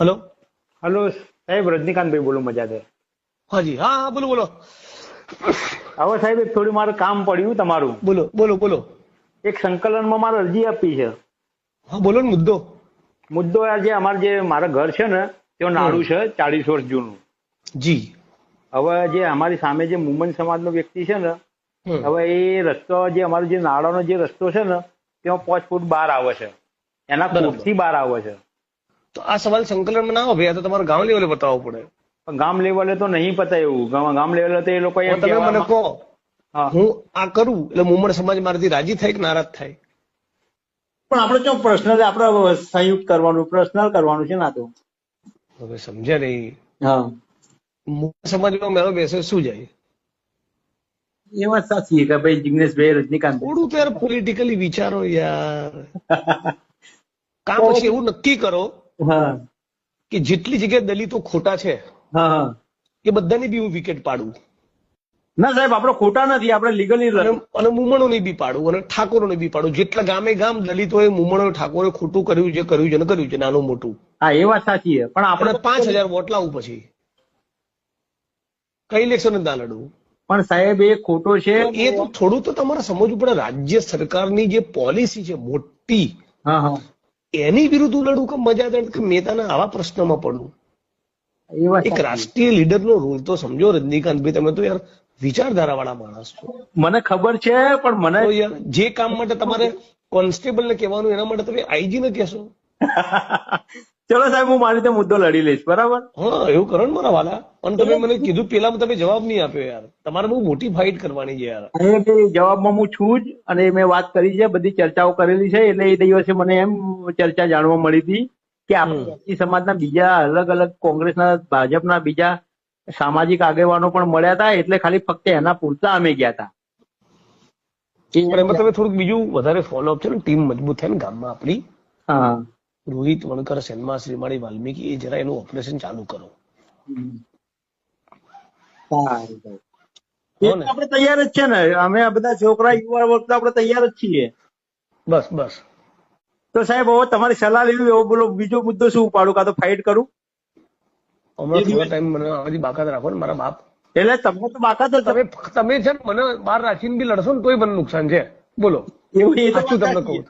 Hello? Hello સાહેબ રજનીકાંતભાઈ બોલું મજાથી હાજી હા હા બોલો બોલો. હવે સાહેબ એક થોડું મારે કામ પડ્યું તમારું. બોલો બોલો બોલો. એક સંકલનમાં મારે અરજી આપી છે. હા બોલો ને મુદ્દો. મુદ્દો આ જે અમારે જે મારા ઘર છે ને તે નાડું છે ચાલીસ વર્ષ જૂનું. જી. હવે જે અમારી સામે જે મુમન સમાજનો વ્યક્તિ છે ને હવે એ રસ્તો જે અમારો જે નાળાનો જે રસ્તો છે ને તેમાં પાંચ ફૂટ બહાર આવે છે. એના. કોટથી બહાર આવે છે. તો આ સવાલ સંકલનમાં ના આવે તો તમારે ગામ લેવલે બતાવવો પડે. પણ ગામ લેવલે તો નહીં પતાય એવું. ગામ ગામ લેવલે તો એ લોકો તમે મને કહો હું. આ કરું એટલે મુમણ સમાજ મારાથી રાજી થાય કે નારાજ થાય? પણ આપણે જો પર્સનલ આપણે સંયુક્ત કરવાનું પર્સનલ કરવાનું છે ના તો. હવે સમજ્યા નહીં. હા. મુમણ સમાજમાં મેળો બેસે શું જાય? એ વાત સાચી છે કે ભાઈ જિગ્નેશભાઈ રજનીકાંત થોડું તો યાર પોલિટિકલી વિચારો યાર. કા પછી એવું નક્કી કરો કે જેટલી જગ્યાએ દલિતો ખોટા છે એ બધાની બી હું વિકેટ પાડું. ના સાહેબ આપણે ખોટા નથી આપણે લીગલી અને મુમણોને બી પાડું અને ઠાકોરોને બી પાડું. જેટલા ગામે ગામ દલિતોએ મુમણો ઠાકોરે ખોટું કર્યું છે કર્યું છે ને કર્યું છે નાનું મોટું. હા એ વાત સાચી છે પણ આપણે પાંચ હજાર વોટ લાવું પછી. કઈ ઇલેક્શન ના લડવું? પણ સાહેબ એ ખોટો છે. એ તો થોડું તો તમારે સમજવું પડે રાજ્ય સરકારની જે પોલિસી છે મોટી હા હા. એની વિરુદ્ધ લડવું કે મજા કે મેતાના આવા પ્રશ્નમાં પડવું એક રાષ્ટ્રીય લીડર નો રોલ તો સમજો રજનીકાંતભાઈ તમે તો યાર વિચારધારા વાળા માણસ છો. મને ખબર છે પણ મને યાર જે કામ માટે તમારે કોન્સ્ટેબલ ને કહેવાનું એના માટે તમે આઈજી ને કહેશો. ચલો સાહેબ હું મારી રીતે મુદ્દો લડી લઈશ બરાબર? હા એવું કરો ને મારા વાલા. પણ તમે મને કીધું પેલા તમે જવાબ નહીં આપ્યો યાર. તમારે બહુ મોટી ફાઇટ કરવાની છે યાર. ભાઈ જવાબમાં હું છું જ અને મેં વાત કરી છે બધી ચર્ચાઓ કરેલી છે એટલે એ દિવસે મને એમ ચર્ચા જાણવા મળી હતી કે આપણે. સમાજના બીજા અલગ અલગ કોંગ્રેસના ભાજપના બીજા સામાજિક આગેવાનો પણ મળ્યા હતા એટલે ખાલી ફક્ત એના પૂરતા અમે ગયા હતા. એમાં તમે થોડુંક બીજું વધારે ફોલોઅપ છે ને ટીમ મજબૂત થાય ને ગામમાં આપણી. હા. રોહિત વણકર સેનમા શ્રીમાળી વાલ્મીકી એ જરા એનું ઓપરેશન ચાલુ કરો. આપણે તૈયાર જ છે ને. અમે આ બધા છોકરા યુવા વર્ગ તો આપણે તૈયાર જ છીએ. બસ બસ. તો સાહેબ હવે તમારી સલાહ લેવી એવો બોલો બીજો મુદ્દો શું ઉપાડું? કાં તો ફાઇટ કરું? હમણાં થોડા ટાઈમ મને આમાંથી બાકાત રાખો ને મારા બાપ. એટલે તમને તો બાકાત તમે તમે છે ને મને બહાર રાખીને બી લડશો ને તોય મને નુકસાન છે. બોલો. એવું એ તો સાચું તમને કહું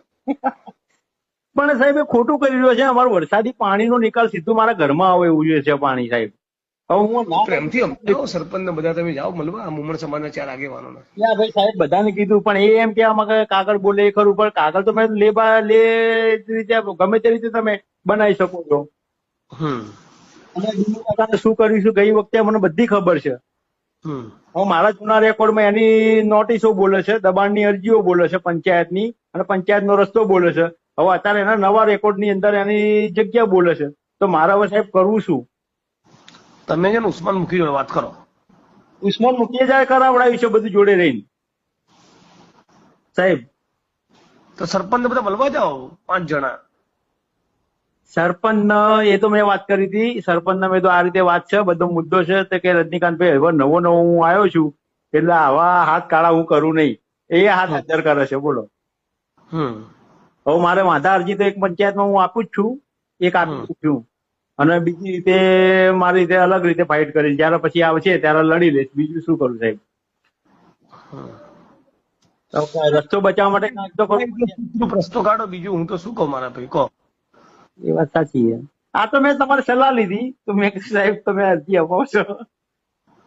પણ સાહેબ એ ખોટું કરી રહ્યો છે. અમારું વરસાદી પાણીનો નિકાલ સીધું મારા ઘરમાં આવે એવું છે પાણી સાહેબ. હવે હું ના પ્રેમથી સરપંચ બધા તમે જાઓ મળવા મુમણ સમાજના ચાર આગેવાનો ત્યાં ભાઈ સાહેબ બધાને કીધું પણ એ એમ કહેવા માંગે કાગળ બોલે એ ખરું પણ કાગળ તો મેં લે લે રીતે ગમે તે રીતે તમે બનાવી શકો છો. અને શું કરીશું? ગઈ વખતે મને બધી ખબર છે. હવે મારા જૂના રેકોર્ડમાં એની નોટિસો બોલે છે દબાણની અરજીઓ બોલે છે પંચાયતની અને પંચાયતનો રસ્તો બોલે છે. હવે અત્યારે એના નવા રેકોર્ડની અંદર એની જગ્યા બોલે છે. તો મારા હવે સાહેબ કરવું શું? તમે છે ને ઉસ્માન મુખી જોડે વાત કરો. ઉસ્માન મુકીએ જાય કરાવડાવ્યું છે બધું જોડે રહીને. સાહેબ. તો સરપંચ બધા મળવા જાઓ પાંચ જણા. સરપંચ એ તો મેં વાત કરી હતી. સરપંચ મેં તો આ રીતે વાત છે બધો મુદ્દો છે તે કે રજનીકાંતભાઈ હવે નવો નવો હું આવ્યો છું એટલે આવા હાથ કાળા હું કરું નહીં. એ હાથ હાજર કરે છે બોલો. હમ. હવે મારે વાંધા અરજી તો એક પંચાયતમાં હું આપું જ છું. એક આપું છું. અને બીજી રીતે મારી રીતે અલગ રીતે ફાઇટ કરી જયારે પછી આવશે ત્યારે લડી લઈશ. બીજું શું કરું સાહેબ? રસ્તો બચાવવા માટે કાંઈક તો કરવું રસ્તો કાઢો બીજું હું તો શું કહું મારા ભાઈ? કહો. એ વાત સાચી છે. આ તો મેં તમારી સલાહ લીધી. તો મેં સાહેબ તમે અરજી અપાવશો. છો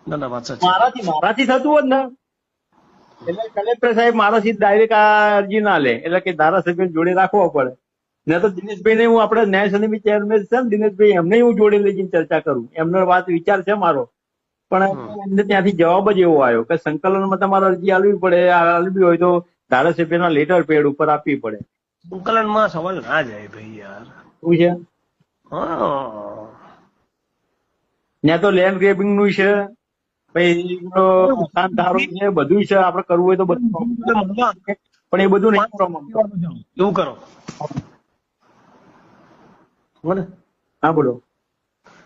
ના ના વાત સાચી. મારાથી મારાથી થતું હોત ને એટલે કલેક્ટર સાહેબ મારાથી ડાયરેક્ટ આ અરજી ના લે. એટલે કે ધારાસભ્ય જોડે રાખવો પડે. ને તો દિનેશભાઈ ને હું આપણે ન્યાય સમિતિ ચેરમેન છે ને દિનેશભાઈ એમને હું જોડે લઈ જઈને ચર્ચા કરું. એમનો વાત વિચાર છે મારો. પણ એમને ત્યાંથી જવાબ જ એવો આવ્યો કે સંકલનમાં તમારે અરજી આલવી પડે આલવી હોય તો ધારાસભ્યના લેટર પેડ ઉપર આપવી પડે. સંકલનમાં સવાલ ના જાય ભાઈ યાર. શું છે? હા. ત્યાં તો લેન્ડ ગ્રેબિંગનું છે. મકાન ધારો છે બધું છે આપડે કરવું હોય તો બધું પણ એ બધું નહીં એવું કરો? હો હા બોલો.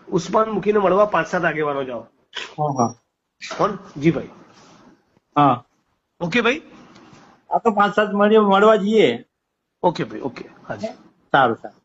ઉસ્માન મૂકીને મળવા પાંચ સાત આગેવાનો જાઓ. હા જી ભાઈ. હા. ઓકે ભાઈ? આ તો પાંચ સાત મળવા જઈએ. ઓકે ભાઈ ઓકે. હાજી. સારું સારું.